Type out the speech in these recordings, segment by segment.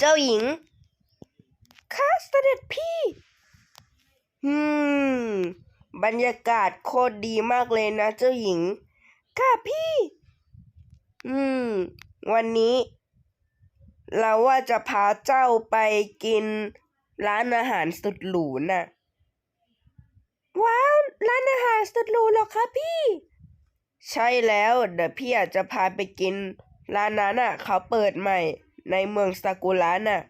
เจ้าหญิงข้าเสด็จพี่ อืม บรรยากาศโคตรดีมากเลยนะเจ้าหญิง ค่ะพี่ อืม วันนี้ เราว่าจะพาเจ้าไปกินร้านอาหารสุดหรูน่ะ ว้าว ร้านอาหารสุดหรูเหรอคะพี่ ใช่แล้ว เดี๋ยวพี่อาจจะพาไปกิน ร้านนั้นอะ เขาเปิดใหม่ ในเมืองซากุระน่ะ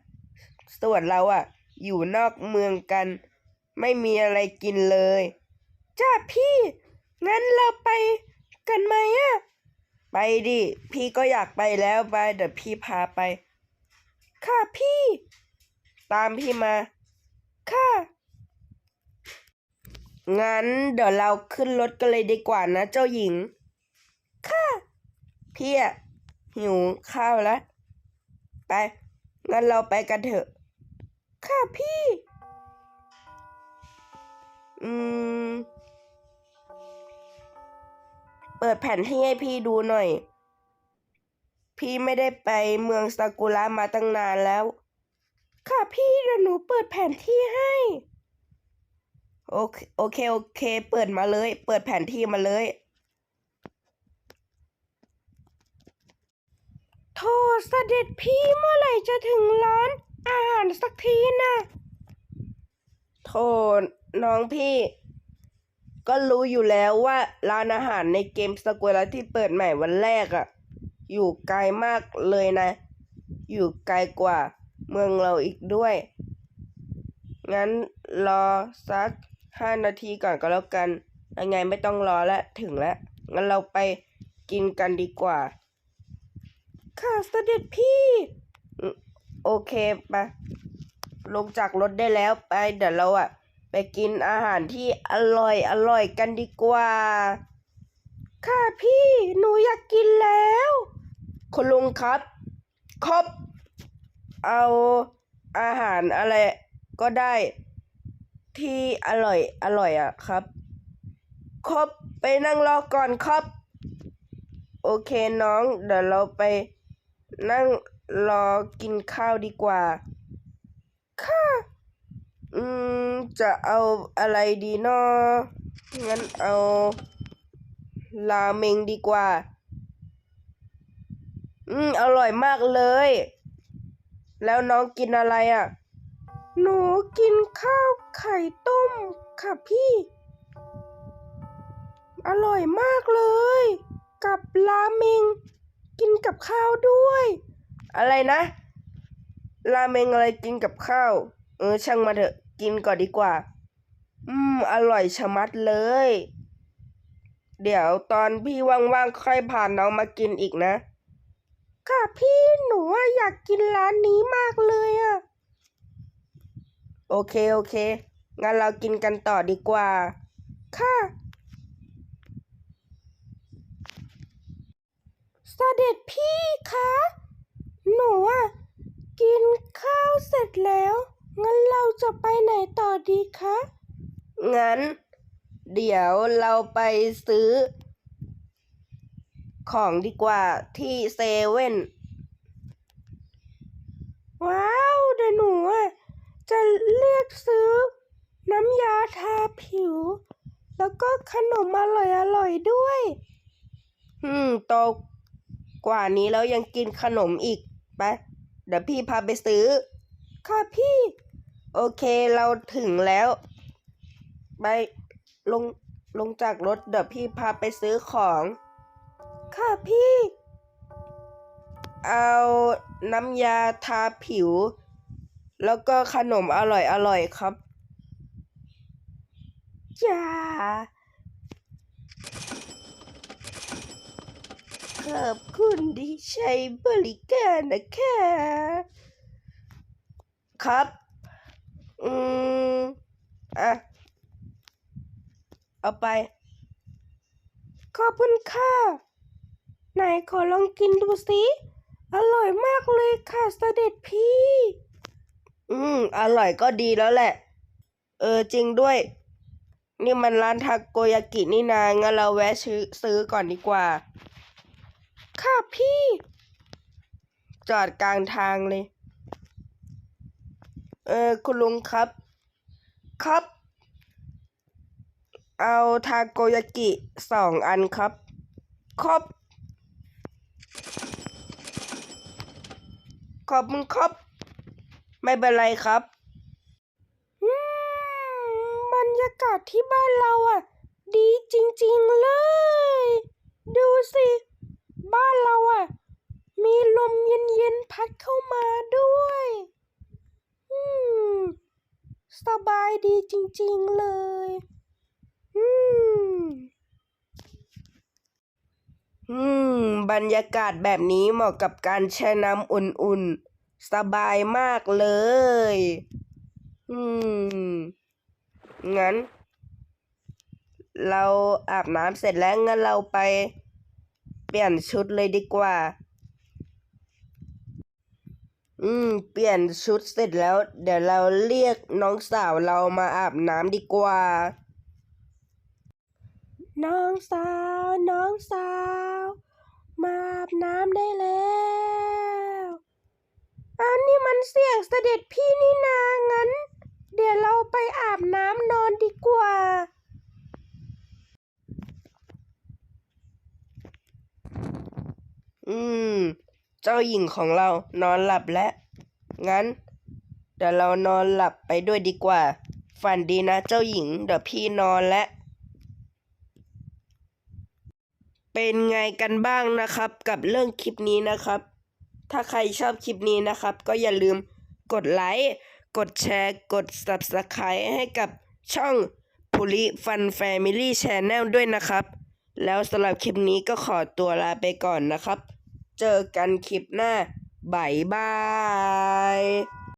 ส่วนเราอะ อยู่นอกเมืองกัน ไม่มีอะไรกินเลย จ้าพี่ งั้นเราไปกันไหมอะ ไปดิ พี่ก็อยากไปแล้วไปเดี๋ยวพี่พาไป ค่ะพี่ ตามพี่มา ค่ะ งั้นเดี๋ยวเราขึ้นรถกันเลยดีกว่านะเจ้าหญิง ค่ะ พี่อะหิวข้าวแล้ว ไป งั้นเราไปกันเถอะ ค่ะพี่ อืม เปิดแผ่นที่ให้พี่ดูหน่อย พี่ไม่ได้ไปเมืองซากุระมาตั้งนานแล้ว ค่ะพี่เดี๋ยวหนูเปิดแผนที่ให้ โอเค โอเค โอเค เปิดมาเลย เปิดแผนที่มาเลย โทษเสด็จพี่เมื่อไหร่จะถึงร้านอาหารสักทีนะโทษน้องพี่ ก็รู้อยู่แล้วว่าร้านอาหารในเกมสกุลที่เปิดใหม่วันแรกอะอยู่ไกลมากเลยนะ อยู่ไกลกว่าเมืองเราอีกด้วย งั้นรอสักห้านาทีก่อนก็แล้วกันยังไงไม่ต้องรอแล้วถึงแล้ว งั้นเราไปกินกันดีกว่า ค่ะเสด็จพี่ โอเคไปลงจากรถได้แล้วไปเดี๋ยวเราอะไปกินอาหารที่อร่อยอร่อยกันดีกว่า ค่ะพี่หนูอยากกินแล้วคุณลุงครับครับ เอาอาหารอะไรก็ได้ที่อร่อยอร่อยอะครับ ครับไปนั่งรอก่อนครับ โอเคน้อง เดี๋ยวเราไป นั่งรอกินข้าวดีกว่า ค่ะ อืม จะเอาอะไรดีเนาะงั้นเอาราเมงดีกว่า อืม อร่อยมากเลย แล้วน้องกินอะไรอะ หนูกินข้าวไข่ต้มค่ะพี่ อร่อยมากเลย กับราเมง กินกับข้าวด้วย อะไรนะราเมงอะไรกินกับข้าว เออช่างมาเถอะกินก่อนดีกว่า อืม อร่อยชะมัดเลย เดี๋ยวตอนพี่ว่างๆค่อยพาน้องมากินอีกนะ ค่ะพี่หนูว่าอยากกินร้านนี้มากเลยอะโอเค โอเค งั้นเรากินกันต่อดีกว่า ค่ะ เสด็จพี่คะ หนูอะกินข้าวเสร็จแล้ว งั้นเราจะไปไหนต่อดีคะ งั้น เดี๋ยวเราไปซื้อ ของดีกว่าที่เซเว่น ว้าวเดี๋ยวหนูอะ จะเลือกซื้อ น้ำยาทาผิว แล้วก็ขนมอร่อยอร่อยๆด้วย อืมโตก กว่านี้แล้วยังกินขนมอีกไปเดี๋ยวพี่พาไปซื้อ ค่ะพี่ โอเคเราถึงแล้ว ไปลงลงจากรถเดี๋ยวพี่พาไปซื้อของ ค่ะพี่ เอาน้ำยาทาผิว แล้วก็ขนมอร่อยอร่อยครับจ้า ขอบคุณที่ใช้บริการนะคะ ครับ อืม อะ เอาไป ขอบคุณค่ะไหนขอลองกินดูสิอร่อยมากเลยค่ะเสด็จพี่ อืม อร่อยก็ดีแล้วแหละ เออ จริงด้วย นี่มันร้านทาโกยากินี่นางั้นเราแวะซื้อซื้อก่อนดีกว่า ค่ะพี่ จอดกลางทางเลย เออคุณลุงครับ ครับ เอาทาโกยากิสองอันครับ ครับขอบคุณครับ ไม่เป็นไรครับบรรยากาศที่บ้านเราอะ ดีจริงๆเลย ดูสิ บ้านเราอะ มีลมเย็นๆพัดเข้ามาด้วย อืม สบายดีจริงๆเลย อืม อืม บรรยากาศแบบนี้เหมาะกับการแช่น้ำอุ่นๆ สบายมากเลย อืม งั้น เราอาบน้ำเสร็จแล้วงั้นเราไป เปลี่ยนชุดเลยดีกว่า อืม เปลี่ยนชุดเสร็จแล้ว เดี๋ยวเราเรียกน้องสาวเรามาอาบน้ำดีกว่า น้องสาว น้องสาว มาอาบน้ำได้แล้วอันนี้มันเสียงเสด็จพี่นี่นางั้น เดี๋ยวเราไปอาบน้ำนอนดีกว่า อืม เจ้าหญิงของเรานอนหลับแล้ว งั้น เดี๋ยวเรานอนหลับไปด้วยดีกว่า ฝันดีนะเจ้าหญิง เดี๋ยวพี่นอนแล้ว เป็นไงกันบ้างนะครับ กับเรื่องคลิปนี้นะครับ ถ้าใครชอบคลิปนี้นะครับ ก็อย่าลืมกดไลค์ กดแชร์ กด Subscribe ให้กับช่อง p u l i Fun Family Channel ด้วยนะครับ แล้วสำหรับคลิปนี้ก็ขอตัวลาไปก่อนนะครับ เจอกันคลิปหน้าบายบาย